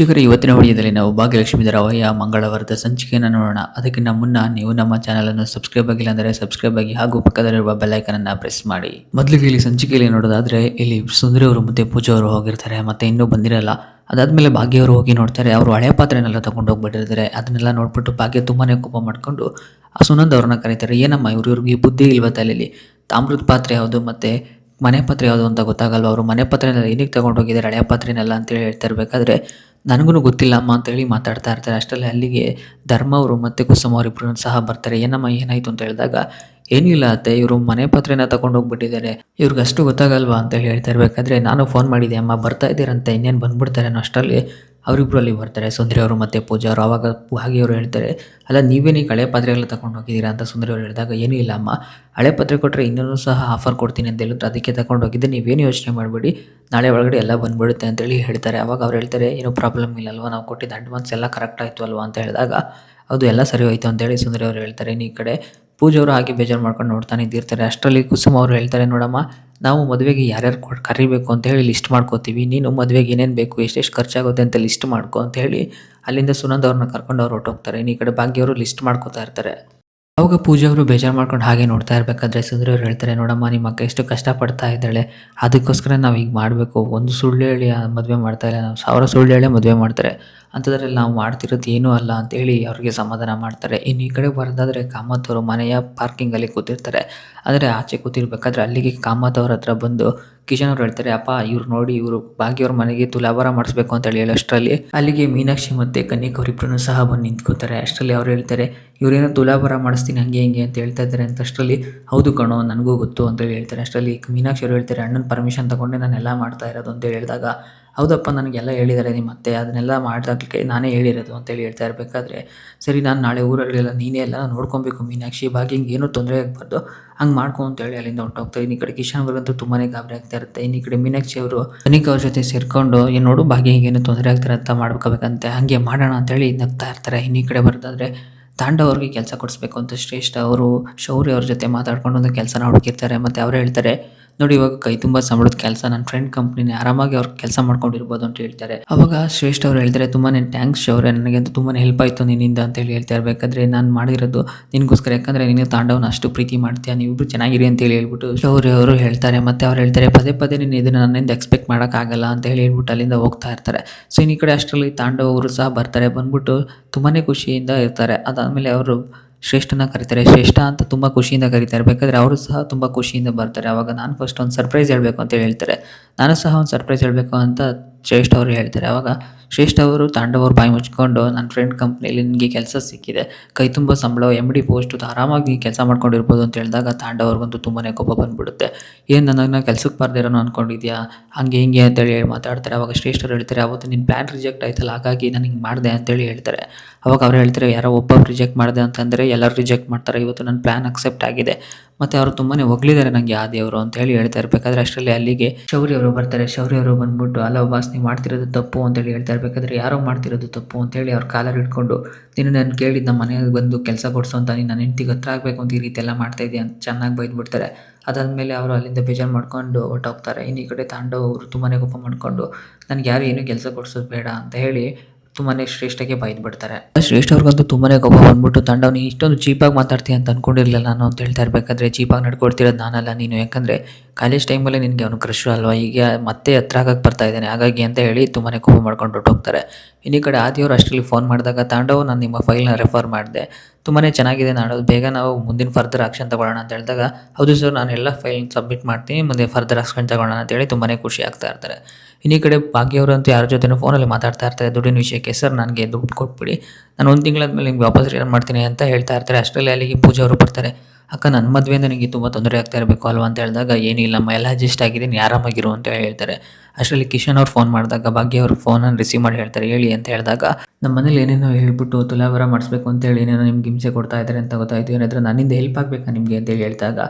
ವೀಕ್ಷಕರ, ಇವತ್ತಿನ ವಿಡಿಯೋದಲ್ಲಿ ನಾವು ಭಾಗ್ಯಲಕ್ಷ್ಮಿ ಧಾರಾವಾಹಿಯ ಮಂಗಳವಾರದ ಸಂಚಿಕೆಯನ್ನು ನೋಡೋಣ. ಅದಕ್ಕಿಂತ ಮುನ್ನ ನೀವು ನಮ್ಮ ಚಾನಲ್ ಅನ್ನು ಸಬ್ಸ್ಕ್ರೈಬ್ ಆಗಿಲ್ಲ ಅಂದರೆ ಸಬ್ಸ್ಕ್ರೈಬ್ ಆಗಿ ಹಾಗೂ ಪಕ್ಕದಲ್ಲಿರುವ ಬೆಲ್ ಐಕನ್ ಅನ್ನ ಪ್ರೆಸ್ ಮಾಡಿ. ಮೊದಲಿಗೆ ಇಲ್ಲಿ ಸಂಚಿಕೆಯಲ್ಲಿ ನೋಡೋದಾದ್ರೆ, ಇಲ್ಲಿ ಸುಂದರಿ ಅವರು ಮತ್ತೆ ಪೂಜಾ ಅವರು ಹೋಗಿರ್ತಾರೆ, ಮತ್ತೆ ಇನ್ನೂ ಬಂದಿರಲ್ಲ. ಅದಾದ್ಮೇಲೆ ಭಾಗ್ಯ ಅವರು ಹೋಗಿ ನೋಡ್ತಾರೆ, ಅವರು ಹಳೆ ಪಾತ್ರೆನೆಲ್ಲ ತಗೊಂಡು ಹೋಗ್ಬಿಟ್ಟಿರ್ತಾರೆ. ಅದನ್ನೆಲ್ಲ ನೋಡ್ಬಿಟ್ಟು ಭಾಗ್ಯ ತುಂಬಾನೇ ಕೋಪ ಮಾಡ್ಕೊಂಡು, ಆ ಸುನಂದ್ ಅವ್ರನ್ನ ಕರೀತಾರೆ, ಏನಮ್ಮ ಇವ್ರು ಇವ್ರಿಗೆ ಬುದ್ಧಿ ಇಲ್ವ ತಲೆಯಲ್ಲಿ ತಾಮ್ರದ ಪಾತ್ರೆ ಯಾವುದು ಮತ್ತೆ ಮನೆ ಪಾತ್ರೆ ಯಾವುದು ಅಂತ ಗೊತ್ತಾಗಲ್ವ? ಅವರು ಮನೆ ಪಾತ್ರೆನೆಲ್ಲ ಏನಕ್ಕೆ ತಗೊಂಡೋಗಿದ್ದಾರೆ ಹಳೆಯ ಹಳೆ ಪಾತ್ರೆನೆಲ್ಲ ಅಂತೇಳಿ ಹೇಳ್ತಾ ಇರಬೇಕಾದ್ರೆ ನನಗೂ ಗೊತ್ತಿಲ್ಲಮ್ಮ ಅಂತೇಳಿ ಮಾತಾಡ್ತಾ ಇರ್ತಾರೆ. ಅಷ್ಟರಲ್ಲಿ ಅಲ್ಲಿಗೆ ಧರ್ಮ ಅವರು ಮತ್ತು ಕುಸುಮ ಅವರಿಬ್ಬರು ಸಹ ಬರ್ತಾರೆ. ಏನಮ್ಮ ಏನಾಯಿತು ಅಂತ ಹೇಳಿದಾಗ, ಏನಿಲ್ಲ ಅತ್ತೆ, ಇವರು ಮನೆ ಪತ್ರೆನ ತಗೊಂಡು ಹೋಗ್ಬಿಟ್ಟಿದ್ದಾರೆ. ಇವ್ರಿಗೆ ಅಷ್ಟು ಗೊತ್ತಾಗಲ್ವಾ ಅಂತ ಹೇಳಿ ಹೇಳ್ತಾ ಇರಬೇಕಾದ್ರೆ, ನಾನು ಫೋನ್ ಮಾಡಿದೆ, ಅಮ್ಮ ಬರ್ತಾ ಇದ್ದೀರಂತೆ, ಇನ್ನೇನು ಬಂದ್ಬಿಡ್ತಾರೆ? ಅನ್ನೋ ಅಷ್ಟರಲ್ಲಿ ಅವರಿಬ್ರು ಅಲ್ಲಿ ಬರ್ತಾರೆ. ಸುಂದರಿ ಅವರು ಮತ್ತು ಪೂಜಾ ಅವರು. ಆವಾಗ ಹಾಗೆ ಅವರು ಹೇಳ್ತಾರೆ, ಅಲ್ಲ, ನೀವೇನು ಹಳೆ ಪಾತ್ರೆಗಳ ತಗೊಂಡು ಹೋಗಿದ್ದೀರಾ ಅಂತ ಸುಂದರಿ ಅವರು ಹೇಳಿದಾಗ, ಏನೂ ಇಲ್ಲ ಅಮ್ಮ. ಹಳೆ ಪಾತ್ರೆ ಕೊಟ್ಟರೆ ಇನ್ನೂ ಸಹ ಆಫರ್ ಕೊಡ್ತೀನಿ ಅಂತ ಹೇಳಿದ್ರು. ಅದಕ್ಕೆ ತಗೊಂಡು ಹೋಗಿದ್ದೆ ನೀವೇನು ಯೋಚನೆ ಮಾಡಬೇಡಿ. ನಾಳೆ ಒಳಗಡೆ ಎಲ್ಲ ಬಂದ್ಬಿಡುತ್ತೆ ಅಂತೇಳಿ ಹೇಳ್ತಾರೆ. ಅವಾಗ ಅವ್ರು ಹೇಳ್ತಾರೆ, ಏನೂ ಪ್ರಾಬ್ಲಮ್ ಇಲ್ಲ ಅಲ್ವಾ ನಾವು ಕೊಟ್ಟಿದ್ದ ಅಡ್ವಾನ್ಸ್ ಎಲ್ಲ ಕರೆಕ್ಟ್ ಆಯಿತು ಅಲ್ವಾ? ಅಂತ ಹೇಳಿದಾಗ ಅದು ಎಲ್ಲ ಸರಿ ಹೋಯ್ತು ಅಂತೇಳಿ ಸುಂದರಿ ಅವರು ಹೇಳ್ತಾರೆ. ಇನ್ನು ಈ ಕಡೆ ಪೂಜೆ ಅವರು ಹಾಗೆ ಬೇಜಾರು ಮಾಡ್ಕೊಂಡು ನೋಡ್ತಾನೆ ಇದ್ದಿರ್ತಾರೆ. ಅಷ್ಟರಲ್ಲಿ ಕುಸುಮ ಅವರು ಹೇಳ್ತಾರೆ, ನೋಡಮ್ಮ, ನಾವು ಮದುವೆಗೆ ಯಾರ್ಯಾರು ಕೊಟ್ಟು ಕರಿಬೇಕು ಅಂತ ಹೇಳಿ ಲಿಸ್ಟ್ ಮಾಡ್ಕೋತೀವಿ. ನೀನು ಮದುವೆಗೆ ಏನೇನು ಬೇಕು, ಎಷ್ಟೆಷ್ಟು ಖರ್ಚಾಗುತ್ತೆ ಅಂತ ಲಿಸ್ಟ್ ಮಾಡ್ಕೊ ಅಂತ ಹೇಳಿ ಅಲ್ಲಿಂದ ಸುನಂದ್ ಅವ್ರನ್ನ ಕರ್ಕೊಂಡು ಅವ್ರು ಹೊರಟೋಗ್ತಾರೆ. ಇನ್ನು ಈ ಕಡೆ ಭಾಗ್ಯವರು ಲಿಸ್ಟ್ ಮಾಡ್ಕೋತಾ ಇರ್ತಾರೆ. ಅವಾಗ ಪೂಜೆ ಅವರು ಬೇಜಾರು ಮಾಡ್ಕೊಂಡು ಹಾಗೆ ನೋಡ್ತಾ ಇರಬೇಕಾದ್ರೆ ಸುಂದರಿ ಅವ್ರು ಹೇಳ್ತಾರೆ, ನೋಡಮ್ಮ, ನಿಮ್ಮ ಅಕ್ಕ ಎಷ್ಟು ಕಷ್ಟಪಡ್ತಾ ಇದ್ದಾಳೆ. ಅದಕ್ಕೋಸ್ಕರ ನಾವು ಈಗ ಮಾಡಬೇಕು. ಒಂದು ಸುಳ್ಳು ಹೇಳಿ ಮದುವೆ ಮಾಡ್ತಾ ಇಲ್ಲ. ನಾವು ಸಾವಿರ ಸುಳ್ಳು ಹೇಳಿ ಮದುವೆ ಮಾಡ್ತಾರೆ. ಅಂಥದ್ರಲ್ಲಿ ನಾವು ಮಾಡ್ತಿರೋದು ಏನೂ ಅಲ್ಲ ಅಂತೇಳಿ ಅವ್ರಿಗೆ ಸಮಾಧಾನ ಮಾಡ್ತಾರೆ. ಇನ್ನು ಈ ಕಡೆ ಬರೋದಾದರೆ ಕಾಮತ್ ಅವರು ಮನೆಯ ಪಾರ್ಕಿಂಗಲ್ಲಿ ಕೂತಿರ್ತಾರೆ. ಆದರೆ ಆಚೆ ಕೂತಿರ್ಬೇಕಾದ್ರೆ ಅಲ್ಲಿಗೆ ಕಾಮತ್ ಅವ್ರ ಹತ್ರ ಬಂದು ಕಿಶನ್ ಅವ್ರು ಹೇಳ್ತಾರೆ, ಅಪ್ಪ, ಇವ್ರು ನೋಡಿ, ಇವರು ಭಾಗ್ಯವ್ರ ಮನೆಗೆ ತುಲಾಭಾರ ಮಾಡಿಸ್ಬೇಕು ಅಂತ ಹೇಳಿ ಅಷ್ಟರಲ್ಲಿ ಅಲ್ಲಿಗೆ ಮೀನಾಕ್ಷಿ ಮತ್ತು ಕನ್ನಿಕ್ ಅವರಿಬ್ಬರೂ ಸಹ ಬಂದು ನಿಂತ್ಕೋತಾರೆ ಅಷ್ಟರಲ್ಲಿ ಅವ್ರು ಹೇಳ್ತಾರೆ, ಇವರೇನೋ ತುಲಾಭಾರ ಮಾಡಿಸ್ತೀನಿ ಹಂಗೆ ಹಿಂಗೆ ಅಂತ ಹೇಳ್ತಾ ಇದ್ದಾರೆ ಅಂತ ಅಷ್ಟರಲ್ಲಿ, ಹೌದು ಕಣೋ, ನನಗೂ ಗೊತ್ತು ಅಂತೇಳಿ ಹೇಳ್ತಾರೆ. ಅಷ್ಟರಲ್ಲಿ ಮೀನಾಕ್ಷಿ ಅವರು ಹೇಳ್ತಾರೆ, ಅಣ್ಣನ ಪರ್ಮಿಷನ್ ತಗೊಂಡೆ ನಾನು ಎಲ್ಲ ಮಾಡ್ತಾ ಇರೋದು ಅಂತ ಹೇಳಿದಾಗ ಹೌದಪ್ಪ, ನನಗೆಲ್ಲ ಹೇಳಿದ್ದಾರೆ ನಿಮ್ಮ ಅತ್ತೆ ಅದನ್ನೆಲ್ಲ ಮಾಡೋದಕ್ಕೆ ನಾನೇ ಹೇಳಿರೋದು ಅಂತೇಳಿ ಹೇಳ್ತಾ ಇರಬೇಕಾದ್ರೆ, ಸರಿ ನಾನು ನಾಳೆ ಊರಲ್ಲೆಲ್ಲ ನೀನೇ ಎಲ್ಲ ನೋಡ್ಕೊಬೇಕು, ಮೀನಾಕ್ಷಿ ಭಾಗ್ಯ ಹಿಂಗೆ ಏನೂ ತೊಂದರೆ ಆಗಬಾರ್ದು, ಹಂಗೆ ಮಾಡ್ಕೊ ಅಂತೇಳಿ ಅಲ್ಲಿಂದ ಹೊರಟೋಗ್ತಾರೆ. ಇನ್ನು ಈ ಕಡೆ ಕಿಶನ್ ಅವ್ರಿಗಂತೂ ತುಂಬಾ ಗಾಬರಿ ಆಗ್ತಾ ಇರುತ್ತೆ. ಇನ್ನು ಈ ಕಡೆ ಮೀನಾಕ್ಷಿ ಅವರು ಅನಿಕ್ ಅವ್ರ ಜೊತೆ ಸೇರಿಕೊಂಡು, ಏನು ನೋಡು ಭಾಗ್ಯ ಏನೋ ತೊಂದರೆ ಆಗ್ತಾರೆ ಅಂತ ಮಾಡ್ಕೋಬೇಕಂತೆ ಹಾಗೆ ಮಾಡೋಣ ಅಂತೇಳಿ ನಗ್ತಾ ಇರ್ತಾರೆ. ಇನ್ನು ಈ ಕಡೆ ಬರೋದಾದ್ರೆ ತಾಂಡವ್ರಿಗೆ ಕೆಲಸ ಕೊಡಿಸ್ಬೇಕು ಅಂತ ಶ್ರೇಷ್ಠ ಅವರು, ಶೌರ್ಯ ಅವ್ರ ಜೊತೆ ಮಾತಾಡ್ಕೊಂಡು ಒಂದು ಕೆಲಸನ ಹುಡುಕಿರ್ತಾರೆ. ಮತ್ತು ಅವ್ರು ಹೇಳ್ತಾರೆ ನೋಡಿ, ಇವಾಗ ಕೈ ತುಂಬಾ ಸಂಬಳದ ಕೆಲಸ. ನನ್ನ ಫ್ರೆಂಡ್ ಕಂಪ್ನಿನೇ ಆರಾಮಾಗಿ ಅವ್ರು ಕೆಲಸ ಮಾಡ್ಕೊಂಡಿರ್ಬೋದು ಅಂತ ಹೇಳ್ತಾರೆ. ಅವಾಗ ಶ್ರೇಷ್ಠ ಅವ್ರು ಹೇಳ್ತಾರೆ ತುಂಬಾ ಥ್ಯಾಂಕ್ಸ್ ಶೌರ್ಯ. ನನಗೆ ಅಂತ ತುಂಬಾ ಹೆಲ್ಪ್ ಆಯಿತು ನಿನ್ನಿಂದ ಅಂತ ಹೇಳಿ ಹೇಳ್ತಾ ಇರಬೇಕಾದ್ರೆ, ನಾನು ಮಾಡಿರೋದು ನಿನಗೋಸ್ಕರ. ಯಾಕಂದರೆ ನೀನು ತಾಂಡವನ ಅಷ್ಟು ಪ್ರೀತಿ ಮಾಡ್ತೀಯ? ನೀವಿಬ್ರು ಚೆನ್ನಾಗಿರಿ ಅಂತ ಹೇಳಿ ಹೇಳ್ಬಿಟ್ಟು ಶೌರ್ಯ ಅವರು ಹೇಳ್ತಾರೆ. ಮತ್ತೆ ಅವ್ರು ಹೇಳ್ತಾರೆ, ಪದೇ ಪದೇ ನೀನು ಇದನ್ನು ನನ್ನಿಂದ ಎಕ್ಸ್ಪೆಕ್ಟ್ ಮಾಡೋಕ್ಕಾಗಲ್ಲ ಅಂತ ಹೇಳಿ ಹೇಳ್ಬಿಟ್ಟು ಅಲ್ಲಿಂದ ಹೋಗ್ತಾ ಇರ್ತಾರೆ. ಸೊ, ಇನ್ನು ಈ ಕಡೆ ಅಷ್ಟರಲ್ಲಿ ತಾಂಡವ್ ಅವರು ಸಹ ಬರ್ತಾರೆ. ಬಂದ್ಬಿಟ್ಟು ತುಂಬಾ ಖುಷಿಯಿಂದ ಇರ್ತಾರೆ. ಅದಾದಮೇಲೆ ಅವರು ಶ್ರೇಷ್ಠನ ಕರೀತಾರೆ. ಶ್ರೇಷ್ಠ ಅಂತ ತುಂಬ ಖುಷಿಯಿಂದ ಕರೀತಾರೆ. ಬೇಕಾದರೆ ಅವರು ಸಹ ತುಂಬ ಖುಷಿಯಿಂದ ಬರ್ತಾರೆ. ಆವಾಗ ನಾನು ಫಸ್ಟ್ ಒಂದು ಸರ್ಪ್ರೈಸ್ ಹೇಳಬೇಕು ಅಂತ ಹೇಳ್ತಾರೆ. ನಾನು ಸಹ ಒಂದು ಸರ್ಪ್ರೈಸ್ ಹೇಳಬೇಕು ಅಂತ ಶ್ರೇಷ್ಠ ಅವರು ಹೇಳ್ತಾರೆ. ಅವಾಗ ಶ್ರೇಷ್ಠ ಅವರು ತಾಂಡವರು ಬಾಯಿ ಮುಚ್ಕೊಂಡು ನನ್ನ ಫ್ರೆಂಡ್ ಕಂಪ್ನಿಯಲ್ಲಿ ನಿನಗೆ ಕೆಲಸ ಸಿಕ್ಕಿದೆ. ಕೈ ತುಂಬ ಸಂಬಳ ಎಂ ಡಿ ಪೋಸ್ಟು ಆರಾಮಾಗಿ ಕೆಲಸ ಮಾಡ್ಕೊಂಡಿರ್ಬೋದು ಅಂತ ಹೇಳಿದಾಗ ತಾಂಡವ್ರಿಗಂತೂ ತುಂಬಾ ಕೋಪ ಬಂದ್ಬಿಡುತ್ತೆ. ಏನು ನನಗೆ ಕೆಲಸಕ್ಕೆ ಬರ್ದಿರೋನು ಅಂದ್ಕೊಂಡಿದ್ಯಾ ಹಂಗೆ ಹಿಂಗೆ ಅಂತೇಳಿ ಮಾತಾಡ್ತಾರೆ. ಅವಾಗ ಶ್ರೇಷ್ಠರು ಹೇಳ್ತಾರೆ, ಅವತ್ತು ನಿನ್ನ ಪ್ಲ್ಯಾನ್ ರಿಜೆಕ್ಟ್ ಆಯ್ತಲ್ಲ, ಹಾಗಾಗಿ ನಾನು ಹಿಂಗೆ ಮಾಡಿದೆ ಅಂತೇಳಿ ಹೇಳ್ತಾರೆ. ಅವಾಗ ಅವ್ರು ಹೇಳ್ತಾರೆ, ಯಾರೋ ಒಬ್ಬ ರಿಜೆಕ್ಟ್ ಮಾಡಿದೆ ಅಂತಂದರೆ ಎಲ್ಲರೂ ರಿಜೆಕ್ಟ್ ಮಾಡ್ತಾರೆ. ಇವತ್ತು ನನ್ನ ಪ್ಲ್ಯಾನ್ ಅಕ್ಸೆಪ್ಟ್ ಆಗಿದೆ. ಮತ್ತು ಅವರು ತುಂಬಾ ಹೊಗಳಿದ್ದಾರೆ ನನಗೆ ಆ ದೇವರು ಅಂತ ಹೇಳಿ ಹೇಳ್ತಾ ಇರಬೇಕಾದ್ರೆ ಅಷ್ಟರಲ್ಲಿ ಅಲ್ಲಿಗೆ ಶೌರ್ಯ ಅವರು ಬರ್ತಾರೆ. ಶೌರ್ಯ ಅವರು ಬಂದ್ಬಿಟ್ಟು ಅಲ್ಲ ಬಾಸ್ ನೀವು ಮಾಡ್ತಿರೋದು ತಪ್ಪು ಅಂತೇಳಿ ಹೇಳ್ತಾ ಇರಬೇಕಾದ್ರೆ ಯಾರೋ ಮಾಡ್ತಿರೋದು ತಪ್ಪು ಅಂತೇಳಿ ಅವ್ರ ಕಾಲರ್ ಇಟ್ಕೊಂಡು ನೀನು ನಾನು ಕೇಳಿದ್ದು ನಮ್ಮ ಮನೆಗೆ ಬಂದು ಕೆಲಸ ಕೊಡಿಸು ಅಂತ ನೀನು ನನ್ನ ಹೆಂಡತಿಗೆ ಹತ್ರ ಆಗಬೇಕು ಅಂತ ಈ ರೀತಿ ಎಲ್ಲ ಮಾಡ್ತಾ ಇದೆಯಾ ಅಂತ ಚೆನ್ನಾಗಿ ಬೈದ್ಬಿಡ್ತಾರೆ. ಅದಾದಮೇಲೆ ಅವರು ಅಲ್ಲಿಂದ ಬೇಜಾರು ಮಾಡ್ಕೊಂಡು ಹೊರಟೋಗ್ತಾರೆ. ಇನ್ನು ಈ ಕಡೆ ತಾಂಡವ್ ತುಂಬಾ ಕೋಪ ಮಾಡಿಕೊಂಡು, ನನಗೆ ಯಾರು ಏನೂ ಕೆಲಸ ಕೊಡಿಸೋದು ಬೇಡ ಅಂತ ಹೇಳಿ ತುಂಬಾ ಶ್ರೇಷ್ಠಗೆ ಬೈದು ಬಿಡ್ತಾರೆ ಶ್ರೇಷ್ಠ ಅವ್ರಿಗಂತೂ ತುಂಬಾ ಕೋಪ ಬಂದ್ಬಿಟ್ಟು, ತಂಡ ನೀನು ಇಷ್ಟೊಂದು ಚೀಪಾಗಿ ಮಾತಾಡ್ತೀಯ ಅಂತ ಅನ್ಕೊಂಡಿರಲಿಲ್ಲ ನಾನು ಅಂತ ಹೇಳ್ತಾ ಇರಬೇಕಾದ್ರೆ, ಚೀಪಾಗಿ ನಡ್ಕೊಡ್ತಿರೋದು ನಾನಲ್ಲ ನೀನು. ಯಾಕಂದರೆ, ಕಾಲೇಜ್ ಟೈಮಲ್ಲಿ ನಿನಗೆ ಅವನು ಕ್ರಶ್ ಅಲ್ವಾ? ಈಗ ಮತ್ತೆ ಹತ್ರ ಆಗಕ್ಕೆ ಬರ್ತಾ ಇದ್ದಾನೆ. ಹಾಗಾಗಿ ಅಂತ ಹೇಳಿ ತುಂಬಾ ಕೋಪ ಮಾಡ್ಕೊಂಡು ಹೊರಟೋಗ್ತಾರೆ ಇನ್ನು ಈ ಕಡೆ ಆದಿಯವರು ಅಷ್ಟರಲ್ಲಿ ಫೋನ್ ಮಾಡಿದಾಗ, ತಾಂಡವ್, ನಾನು ನಿಮ್ಮ ಫೈಲ್ನ ರೆಫರ್ ಮಾಡಿದೆ. ತುಂಬಾ ಚೆನ್ನಾಗಿದೆ ನಾಡೋದು ಬೇಗ ನಾವು ಮುಂದಿನ ಫರ್ದರ್ ಆಕ್ಷನ್ ತಗೊಳ್ಳೋಣ ಅಂತ ಹೇಳಿದಾಗ, ಹೌದು ಸರ್ ನಾನು ಎಲ್ಲ ಫೈಲ್ ಸಬ್ಮಿಟ್ ಮಾಡ್ತೀನಿ. ಮುಂದೆ ಫರ್ದರ್ ಆಕ್ಷನ್ ತಗೊಳ್ಳೋಣ ಅಂತೇಳಿ ತುಂಬಾ ಖುಷಿ ಆಗ್ತಾ ಇರ್ತಾರೆ. ಇನ್ನು ಭಾಗ್ಯ ಕಡೆ ಭಾಗ್ಯವರು ಯಾರ ಜೊತೆ ಫೋನಲ್ಲಿ ಮಾತಾಡ್ತಾ ಇರ್ತಾರೆ. ದುಡ್ಡಿನ ವಿಷಯಕ್ಕೆ ಸರ್ ನನಗೆ ದುಡ್ಡು ಕೊಟ್ಬಿಡಿ. ನಾನು ಒಂದು ತಿಂಗಳಾದ್ಮೇಲೆ ನಿಮ್ಗೆ ವಾಪಸ್ ರಿಟರ್ನ್ ಮಾಡ್ತೀನಿ ಅಂತ ಹೇಳ್ತಾ ಇರ್ತಾರೆ. ಅಷ್ಟರಲ್ಲಿ ಅಲ್ಲಿಗೆ ಪೂಜೆ ಅವರು ಬರ್ತಾರೆ. ಅಕ್ಕ ನನ್ನ ಮದುವೆಯಿಂದ ನನಗೆ ತುಂಬ ತೊಂದರೆ ಆಗ್ತಾ ಇರಬೇಕು ಅಲ್ವಾ? ಅಂತ ಹೇಳಿದಾಗ ಏನಿಲ್ಲಮ್ಮ ಎಲ್ಲ ಅಡ್ಜಸ್ಟ್ ಆಗಿದ್ದೀನಿ. ಆರಾಮಾಗಿರು ಅಂತ ಹೇಳ್ತಾರೆ. ಅಷ್ಟರಲ್ಲಿ ಕಿಶನ್ ಅವ್ರು ಫೋನ್ ಮಾಡಿದಾಗ, ಭಾಗ್ಯ ಅವರು ಫೋನನ್ನು ರಿಸೀವ್ ಮಾಡಿ ಹೇಳ್ತಾರೆ, ಹೇಳಿ ಅಂತ ಹೇಳಿದಾಗ ನಮ್ಮ ಮನೇಲಿ ಏನೇನೋ ಹೇಳ್ಬಿಟ್ಟು ತುಲಾಭಾರ ಮಾಡಿಸ್ಬೇಕು ಅಂತೇಳಿ ಏನೇನೋ ನಿಮ್ಗೆ ಹಿಂಸೆ ಕೊಡ್ತಾ ಇದ್ದಾರೆ ಅಂತ ಗೊತ್ತಾಯ್ತು. ಏನಾದರೂ ನನ್ನಿಂದ ಹೆಲ್ಪ್ ಆಗಬೇಕಾ ನಿಮಗೆ? ಅಂತೇಳಿ ಹೇಳಿದಾಗ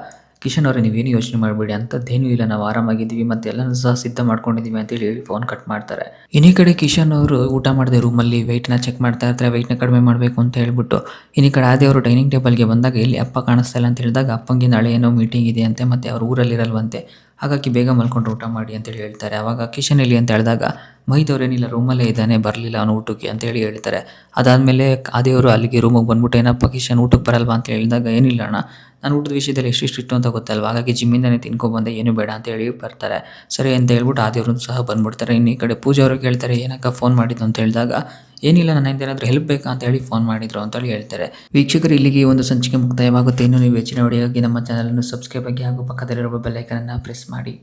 ಕಿಶನ್ ಅವರೇ, ನೀವೇನು ಯೋಚನೆ ಮಾಡಬೇಡಿ, ಅಂಥದ್ದೇನೂ ಇಲ್ಲ, ನಾವು ಆರಾಮಾಗಿದ್ದೀವಿ ಮತ್ತೆ ಎಲ್ಲನೂ ಸಹ ಸಿದ್ಧ ಮಾಡ್ಕೊಂಡಿದ್ದೀವಿ ಅಂತೇಳಿ ಹೇಳಿ ಫೋನ್ ಕಟ್ ಮಾಡ್ತಾರೆ. ಇನ್ನೀ ಕಡೆ ಕಿಶನ್ ಅವರು ಊಟ ಮಾಡಿದೆ ರೂಮಲ್ಲಿ ವೆಯ್ಟ್ನ ಚೆಕ್ ಮಾಡ್ತಾ ಇರ್ತಾರೆ ವೆಯ್ಟ್ನ ಕಡಿಮೆ ಮಾಡಬೇಕು ಅಂತ ಹೇಳ್ಬಿಟ್ಟು. ಇನ್ನೀ ಕಡೆ ಅದೇ ಅವರು ಡೈನಿಂಗ್ ಟೇಬಲ್ಗೆ ಬಂದಾಗ ಇಲ್ಲಿ ಅಪ್ಪ ಕಾಣಿಸ್ತಾ ಇಲ್ಲ ಅಂತ ಹೇಳಿದಾಗ ಅಪ್ಪಂಗೆ ನಾಳೆ ಏನೋ ಮೀಟಿಂಗ್ ಇದೆ ಅಂತೆ ಮತ್ತೆ ಅವ್ರ ಊರಲ್ಲಿರಲ್ವಂತೆ. ಹಾಗಾಗಿ ಬೇಗ ಮಲ್ಕೊಂಡು ಊಟ ಮಾಡಿ ಅಂತೇಳಿ ಹೇಳ್ತಾರೆ. ಅವಾಗ ಕಿಶನ್ ಇಲ್ಲಿ ಅಂತ ಹೇಳಿದಾಗ ಮಹಿತ್ ಅವ್ರೇನಿಲ್ಲ ರೂಮಲ್ಲೇ ಇದ್ದಾನೆ, ಬರಲಿಲ್ಲ ಅವನು ಊಟಕ್ಕೆ ಅಂತ ಹೇಳಿ ಹೇಳ್ತಾರೆ. ಅದಾದಮೇಲೆ ಆದಿಯವರು ಅಲ್ಲಿಗೆ ರೂಮಿಗೆ ಬಂದ್ಬಿಟ್ಟು, ಏನಪ್ಪ ಕಿಶನ್, ಊಟಕ್ಕೆ ಬರಲ್ವಾ ಅಂತ ಹೇಳಿದಾಗ, ಏನಿಲ್ಲ ಅಣ್ಣ, ನಾನು ಊಟದ ವಿಷಯದಲ್ಲಿ ಎಷ್ಟು ಇಷ್ಟು ಅಂತ ಗೊತ್ತಲ್ವ? ಹಾಗಾಗಿ ಜಿಮ್ಮಿಂದನೇ ತಿನ್ಕೊಬಂದೆ ಏನು ಬೇಡ ಅಂತ ಹೇಳಿ ಬರ್ತಾರೆ. ಸರಿ ಅಂತ ಹೇಳ್ಬಿಟ್ಟು ಆದಿಯವರು ಸಹ ಬಂದ್ಬಿಡ್ತಾರೆ. ಇನ್ನು ಈ ಕಡೆ ಪೂಜಾ ಅವರು ಕೇಳ್ತಾರೆ, ಏನಕ್ಕ ಫೋನ್ ಮಾಡಿದ್ದು ಅಂತ ಹೇಳಿದಾಗ, ಏನಿಲ್ಲ ನನ್ನಿಂದ ಏನಾದರೂ ಹೆಲ್ಪ್ ಬೇಕಾ ಅಂತ ಹೇಳಿ ಫೋನ್ ಮಾಡಿದ್ರು ಅಂತೇಳಿ ಹೇಳ್ತಾರೆ. ವೀಕ್ಷಕರು, ಇಲ್ಲಿಗೆ ಒಂದು ಸಂಚಿಕೆ ಮುಕ್ತಾಯವಾಗುತ್ತೆ. ಇನ್ನು ನೀವು ಹೆಚ್ಚಿನ ಒಡೆಯಾಗಿ ನಮ್ಮ ಚಾನಲನ್ನು ಸಬ್ಸ್ಕ್ರೈಬ್ ಆಗಿ ಹಾಗೂ ಪಕ್ಕದಲ್ಲಿರುವ ಬೆಲ್ಲೈಕನನ್ನು ಪ್ರೆಸ್ ಮಾಡಿ.